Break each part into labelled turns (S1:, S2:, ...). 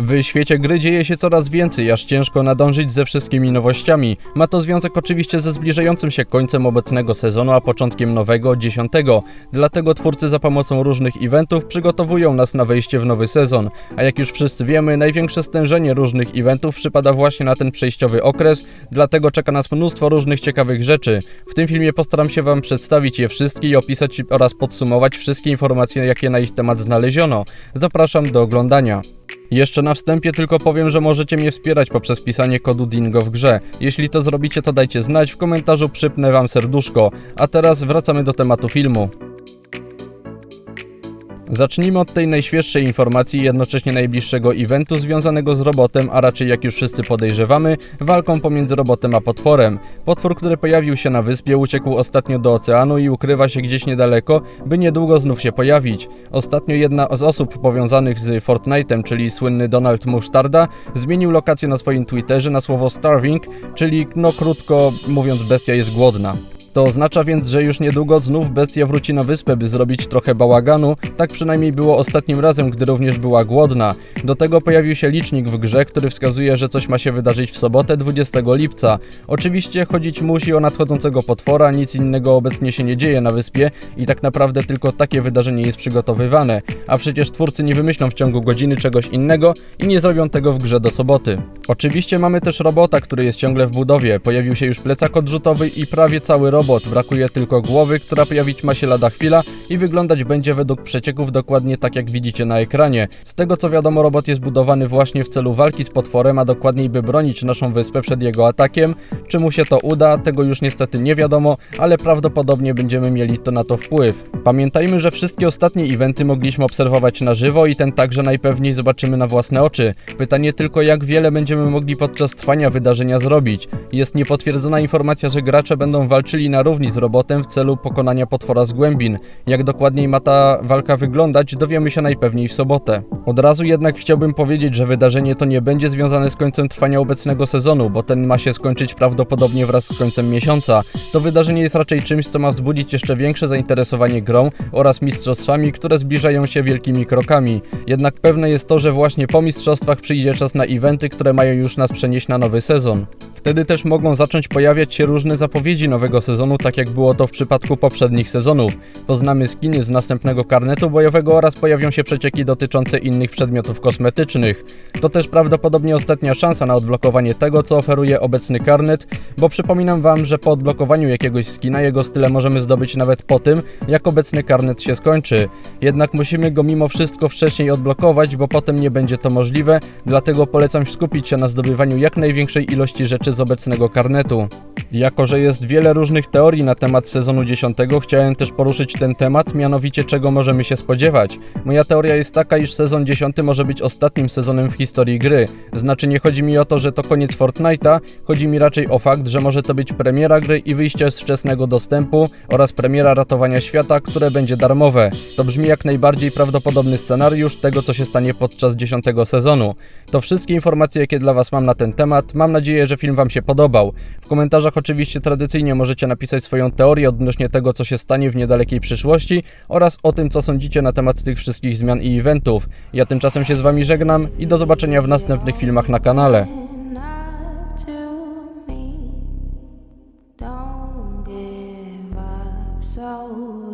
S1: W świecie gry dzieje się coraz więcej, aż ciężko nadążyć ze wszystkimi nowościami. Ma to związek oczywiście ze zbliżającym się końcem obecnego sezonu, a początkiem nowego, dziesiątego. Dlatego twórcy za pomocą różnych eventów przygotowują nas na wejście w nowy sezon. A jak już wszyscy wiemy, największe stężenie różnych eventów przypada właśnie na ten przejściowy okres, dlatego czeka nas mnóstwo różnych ciekawych rzeczy. W tym filmie postaram się Wam przedstawić je wszystkie i opisać oraz podsumować wszystkie informacje, jakie na ich temat znaleziono. Zapraszam do oglądania. Jeszcze na wstępie tylko powiem, że możecie mnie wspierać poprzez pisanie kodu DINGO w grze. Jeśli to zrobicie, to dajcie znać, w komentarzu przypnę wam serduszko. A teraz wracamy do tematu filmu. Zacznijmy od tej najświeższej informacji jednocześnie najbliższego eventu związanego z robotem, a raczej jak już wszyscy podejrzewamy, walką pomiędzy robotem a potworem. Potwór, który pojawił się na wyspie, uciekł ostatnio do oceanu i ukrywa się gdzieś niedaleko, by niedługo znów się pojawić. Ostatnio jedna z osób powiązanych z Fortnite'em, czyli słynny Donald Musztarda, zmienił lokację na swoim Twitterze na słowo starving, czyli no krótko mówiąc bestia jest głodna. To oznacza więc, że już niedługo znów bestia wróci na wyspę, by zrobić trochę bałaganu, tak przynajmniej było ostatnim razem, gdy również była głodna. Do tego pojawił się licznik w grze, który wskazuje, że coś ma się wydarzyć w sobotę 20 lipca. Oczywiście chodzić musi o nadchodzącego potwora, nic innego obecnie się nie dzieje na wyspie i tak naprawdę tylko takie wydarzenie jest przygotowywane, a przecież twórcy nie wymyślą w ciągu godziny czegoś innego i nie zrobią tego w grze do soboty. Oczywiście mamy też robota, który jest ciągle w budowie, pojawił się już plecak odrzutowy i prawie cały robot, brakuje tylko głowy, która pojawić ma się lada chwila i wyglądać będzie według przecieków dokładnie tak jak widzicie na ekranie. Z tego co wiadomo robot jest budowany właśnie w celu walki z potworem, a dokładniej by bronić naszą wyspę przed jego atakiem. Czy mu się to uda, tego już niestety nie wiadomo, ale prawdopodobnie będziemy mieli to na to wpływ. Pamiętajmy, że wszystkie ostatnie eventy mogliśmy obserwować na żywo i ten także najpewniej zobaczymy na własne oczy. Pytanie tylko jak wiele będziemy mogli podczas trwania wydarzenia zrobić. Jest niepotwierdzona informacja, że gracze będą walczyli na równi z robotem w celu pokonania potwora z głębin. Jak dokładniej ma ta walka wyglądać, dowiemy się najpewniej w sobotę. Od razu jednak chciałbym powiedzieć, że wydarzenie to nie będzie związane z końcem trwania obecnego sezonu, bo ten ma się skończyć prawdopodobnie wraz z końcem miesiąca. To wydarzenie jest raczej czymś, co ma wzbudzić jeszcze większe zainteresowanie grą oraz mistrzostwami, które zbliżają się wielkimi krokami. Jednak pewne jest to, że właśnie po mistrzostwach przyjdzie czas na eventy, które mają już nas przenieść na nowy sezon. Wtedy też mogą zacząć pojawiać się różne zapowiedzi nowego sezonu, tak jak było to w przypadku poprzednich sezonów. Poznamy skiny z następnego karnetu bojowego oraz pojawią się przecieki dotyczące innych przedmiotów kosmetycznych. To też prawdopodobnie ostatnia szansa na odblokowanie tego, co oferuje obecny karnet, bo przypominam Wam, że po odblokowaniu jakiegoś skina jego style możemy zdobyć nawet po tym, jak obecny karnet się skończy. Jednak musimy go mimo wszystko wcześniej odblokować, bo potem nie będzie to możliwe, dlatego polecam skupić się na zdobywaniu jak największej ilości rzeczy z obecnego karnetu. Jako, że jest wiele różnych teorii na temat sezonu 10, chciałem też poruszyć ten temat, mianowicie czego możemy się spodziewać. Moja teoria jest taka, iż sezon 10 może być ostatnim sezonem w historii gry. Znaczy nie chodzi mi o to, że to koniec Fortnite'a, chodzi mi raczej o fakt, że może to być premiera gry i wyjście z wczesnego dostępu oraz premiera ratowania świata, które będzie darmowe. To brzmi jak najbardziej prawdopodobny scenariusz tego, co się stanie podczas 10 sezonu. To wszystkie informacje, jakie dla Was mam na ten temat. Mam nadzieję, że film Wam się podobał. W komentarzach oczywiście tradycyjnie możecie napisać swoją teorię odnośnie tego, co się stanie w niedalekiej przyszłości oraz o tym, co sądzicie na temat tych wszystkich zmian i eventów. Ja tymczasem się z Wami żegnam i do zobaczenia w następnych filmach na kanale.
S2: So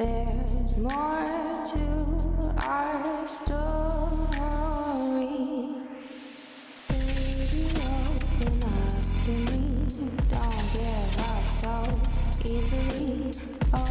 S2: There's more to our story. Baby, open up to me. Don't give up so easily. Oh.